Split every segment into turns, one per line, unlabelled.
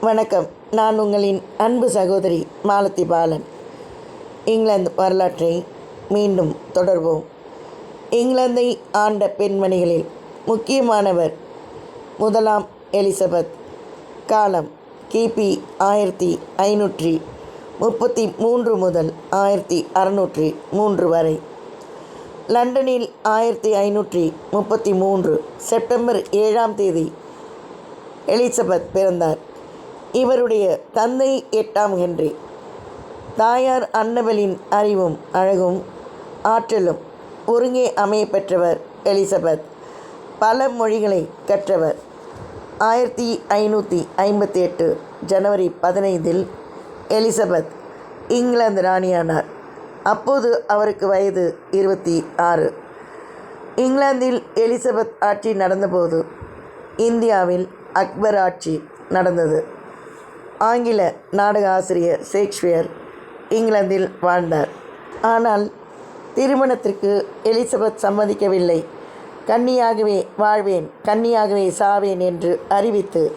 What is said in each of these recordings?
வணக்கம். நான் உங்களின் அன்பு சகோதரி மாலதி பாலன். இங்கிலாந்து வரலாற்றை மீண்டும் தொடர்வோம். இங்கிலாந்தை ஆண்ட பெண்மணிகளில் முக்கியமானவர் முதலாம் எலிசபெத். காலம் கிபி ஆயிரத்தி ஐநூற்றி முப்பத்தி மூன்று முதல் ஆயிரத்தி அறநூற்றி மூன்று வரை. லண்டனில் ஆயிரத்தி ஐநூற்றி முப்பத்தி மூன்று செப்டம்பர் ஏழாம் தேதி எலிசபெத் பிறந்தார். இவருடைய தந்தை எட்டாம் ஹென்றி. தாயார் அன்னபலின் அறிவும் அழகும் ஆற்றலும் ஒருங்கே அமைய பெற்றவர் எலிசபெத். பல மொழிகளை கற்றவர். ஆயிரத்தி ஐநூற்றி ஐம்பத்தி எட்டு ஜனவரி பதினைந்தில் எலிசபெத் இங்கிலாந்து ராணியானார். அப்போது அவருக்கு வயது இருபத்தி ஆறு. இங்கிலாந்தில் எலிசபெத் ஆட்சி நடந்தபோது இந்தியாவில் அக்பர் ஆட்சி நடந்தது. ஆங்கில நாடக ஆசிரியர் ஷேக்ஸ்பியர் இங்கிலாந்தில் வாழ்ந்தார். ஆனால் திருமணத்திற்கு எலிசபெத் சம்மதிக்கவில்லை. கன்னியாகவே வாழ்வேன் கன்னியாகவே சாவேன் என்று அறிவித்து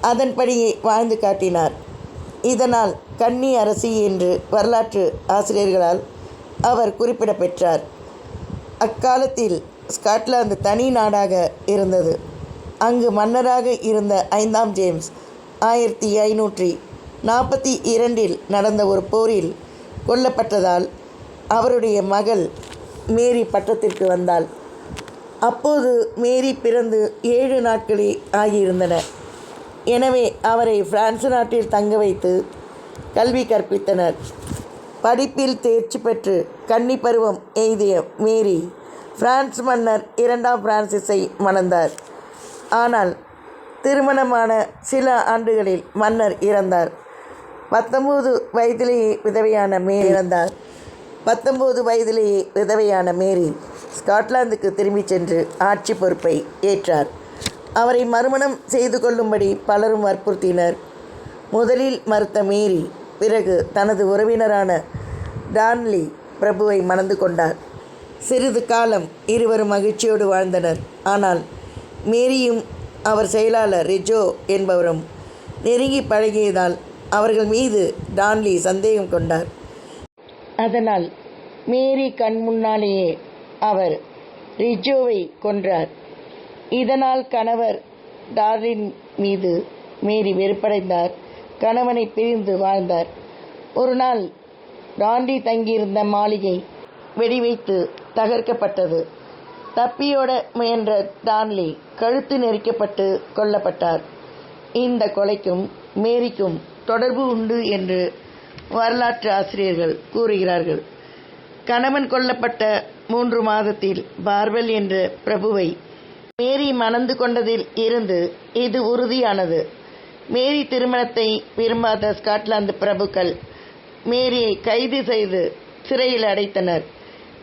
அதன்படியே வாழ்ந்து காட்டினார். இதனால் கன்னி அரசி என்று வரலாற்று ஆசிரியர்களால் அவர் குறிப்பிட பெற்றார் அக்காலத்தில் ஸ்காட்லாந்து தனி நாடாக இருந்தது. அங்கு மன்னராக இருந்த ஐந்தாம் ஜேம்ஸ் ஆயிரத்தி ஐநூற்றி நாற்பத்தி இரண்டில் நடந்த ஒரு போரில் கொல்லப்பட்டதால் அவருடைய மகள் மேரி பட்டத்திற்கு வந்தாள். அப்போது மேரி பிறந்து ஏழு நாட்களே ஆகியிருந்தன. எனவே அவரை பிரான்ஸ் நாட்டில் தங்க வைத்து கல்வி கற்பித்தனர். படிப்பில் தேர்ச்சி பெற்று கன்னி பருவம் எய்திய மேரி பிரான்ஸ் மன்னர் இரண்டாம் பிரான்சிஸை மணந்தார். ஆனால் திருமணமான சில ஆண்டுகளில் மன்னர் இறந்தார். பத்தொம்போது வயதிலேயே விதவையான மேரி இறந்தார். பத்தொம்போது வயதிலேயே விதவையான மேரி ஸ்காட்லாந்துக்கு திரும்பிச் சென்று ஆட்சி பொறுப்பை ஏற்றார். அவரை மறுமணம் செய்து கொள்ளும்படி பலரும் வற்புறுத்தினர். முதலில் மறுத்த மேரி பிறகு தனது உறவினரான டான்லி பிரபுவை மணந்து கொண்டார். சிறிது காலம் இருவரும் மகிழ்ச்சியோடு வாழ்ந்தனர். ஆனால் மேரியும் அவர் செயலாளர் ரிஜோ என்பவரும் நெருங்கி பழகியதால் அவர்கள் மீது டான்லி சந்தேகம் கொண்டார். அதனால் மேரி கண் முன்னாலேயே அவர் ரிஜோவை கொன்றார். இதனால் கணவர் டார்லின் மீது மேரி வெறுப்படைந்தார். கணவனை பிரிந்து வாழ்ந்தார். ஒரு நாள் டாண்டி தங்கியிருந்த மாளிகை வெடிவைத்து தகர்க்கப்பட்டது. தப்பியோட முயன்ற டான்லி கழுத்து நெரிக்கப்பட்டு கொல்லப்பட்டார். இந்த கொலைக்கும் மேரிக்கும் தொடர்பு உண்டு என்று வரலாற்று ஆசிரியர்கள் கூறுகிறார்கள். கணவன் கொல்லப்பட்ட மூன்று மாதத்தில் பார்வெல் என்ற பிரபுவை மேரி மணந்து கொண்டதில் இருந்து இது உறுதியானது. மேரி திருமணத்தை விரும்பாத ஸ்காட்லாந்து பிரபுக்கள் மேரியை கைது செய்து சிறையில் அடைத்தனர்.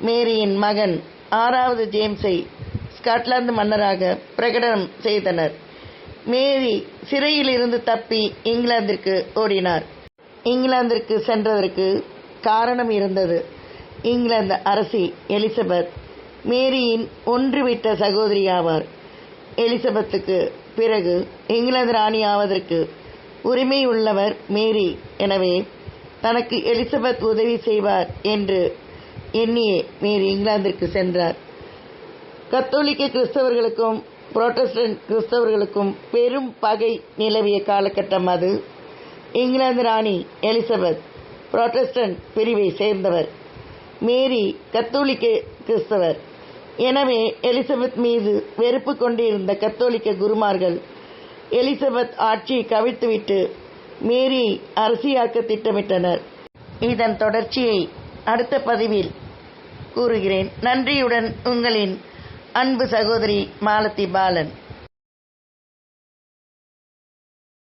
மேரியின் மகன் ஆறாவது ஜேம்ஸை ஸ்காட்லாந்து மன்னராக பிரகடனம் செய்தனர். மேரி சிறையில் இருந்து தப்பி இங்கிலாந்திற்கு ஓடினார். இங்கிலாந்திற்கு சென்றதற்கு காரணம் இருந்தது. இங்கிலாந்து அரசி எலிசபெத். மேரியின் ஒன்றுவிட்ட சகோதரி ஆவார். எலிசபெத்துக்கு பிறகு இங்கிலாந்து ராணி ஆவதற்கு உரிமை உள்ளவர் மேரி. எனவே தனக்கு எலிசபெத் உதவி செய்வார் என்று எண்ணியே மேரி இங்கிலாந்திற்கு சென்றார். கத்தோலிக்க கிறிஸ்தவர்களுக்கும் புரோட்டஸ்டன்ட் கிறிஸ்தவர்களுக்கும் பெரும் பகை நிலவிய காலகட்டம் அது. இங்கிலாந்து ராணி எலிசபெத் புரோட்டஸ்டன்ட் பிரிவை சேர்ந்தவர். மேரி கத்தோலிக்க கிறிஸ்தவர். எனவே எலிசபெத் மீது வெறுப்பு கொண்டிருந்த கத்தோலிக்க குருமார்கள் எலிசபெத் ஆட்சியை கவிழ்த்துவிட்டு மேரி அரசியாக்க திட்டமிட்டனர். இதன் தொடர்ச்சியை அடுத்த பதிவில் கூறுகிறேன். நன்றியுடன் உங்களின் அன்பு சகோதரி மாலதி பாலன்.